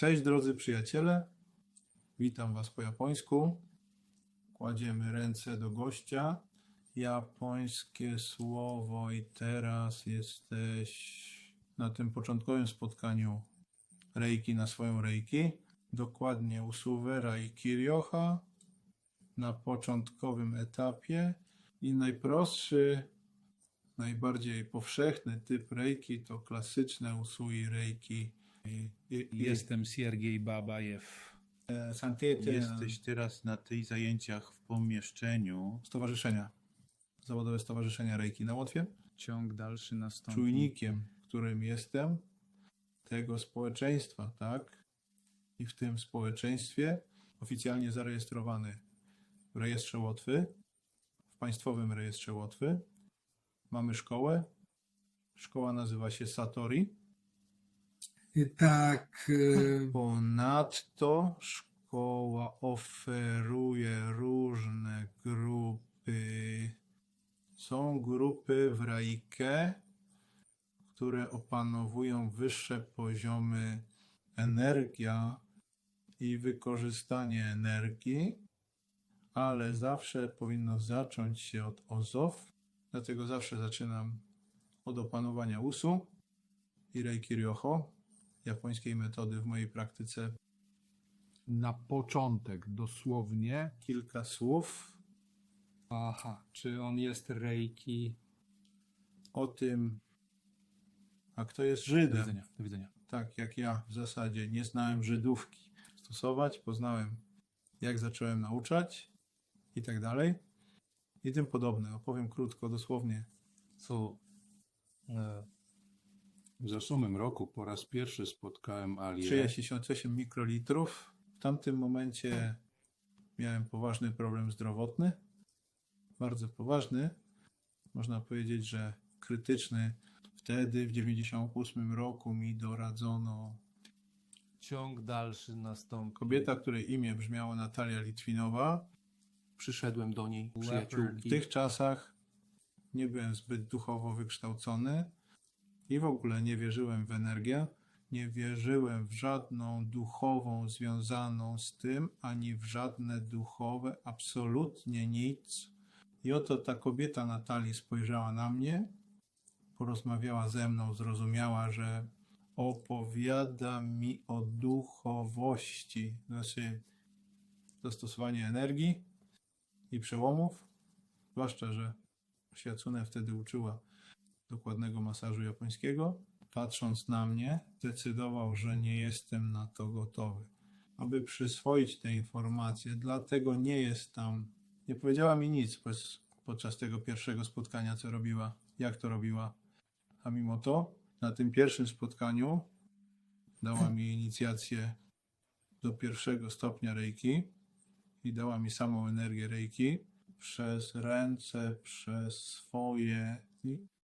Cześć drodzy przyjaciele, witam Was po japońsku. Kładziemy ręce do gościa. Japońskie słowo i teraz jesteś na tym początkowym spotkaniu Reiki na swoją Reiki. Dokładnie usuwera i Kirioha na początkowym etapie i najprostszy, najbardziej powszechny typ Reiki to klasyczne usui Reiki. Jestem Siergiej Babajew. Santiety Jesteś teraz na tych zajęciach w pomieszczeniu. stowarzyszenia, zawodowe stowarzyszenia Reiki na Łotwie. Ciąg dalszy nastąpi. Czujnikiem, którym jestem, tego społeczeństwa, tak? I w tym społeczeństwie oficjalnie zarejestrowany w rejestrze Łotwy, w państwowym rejestrze Łotwy. Mamy szkołę. Szkoła nazywa się Satori. Tak, e, Ponadto szkoła oferuje różne grupy. Są grupy w Raikę, które opanowują wyższe poziomy energia i wykorzystanie energii, ale zawsze powinno zacząć się od OZOW. Dlatego zawsze zaczynam od opanowania USU i Reiki Ryoho, japońskiej metody w mojej praktyce na początek dosłownie. kilka słów Aha, czy on jest reiki? o tym, a kto jest Do Żydem. widzenia, do widzenia. Tak jak ja w zasadzie nie znałem Żydówki stosować, poznałem jak zacząłem nauczać i tak dalej. I tym podobne. Opowiem krótko, dosłownie. Co e, w zeszłym roku po raz pierwszy spotkałem Alię. 68 mikrolitrów. W tamtym momencie miałem poważny problem zdrowotny. Bardzo poważny. Można powiedzieć, że krytyczny. Wtedy, w 98 roku, mi doradzono Ciąg dalszy nastąpi. kobieta, której imię brzmiało Natalia Litwinowa. Przyszedłem do niej, W przyjaciółki. tych czasach nie byłem zbyt duchowo wykształcony i w ogóle nie wierzyłem w energię. Nie wierzyłem w żadną duchową związaną z tym, ani w żadne duchowe, absolutnie nic. I oto ta kobieta Natalii spojrzała na mnie, porozmawiała ze mną, zrozumiała, że opowiada mi o duchowości, znaczy zastosowanie energii i przełomów, zwłaszcza, że Shiatsune wtedy uczyła dokładnego masażu japońskiego. Patrząc na mnie, zdecydował, że nie jestem na to gotowy. Aby przyswoić te informacje, dlatego nie jest tam. Nie powiedziała mi nic pod- podczas tego pierwszego spotkania, co robiła, jak to robiła. A mimo to, na tym pierwszym spotkaniu dała mi inicjację do pierwszego stopnia Reiki i dała mi samą energię Reiki przez ręce, przez swoje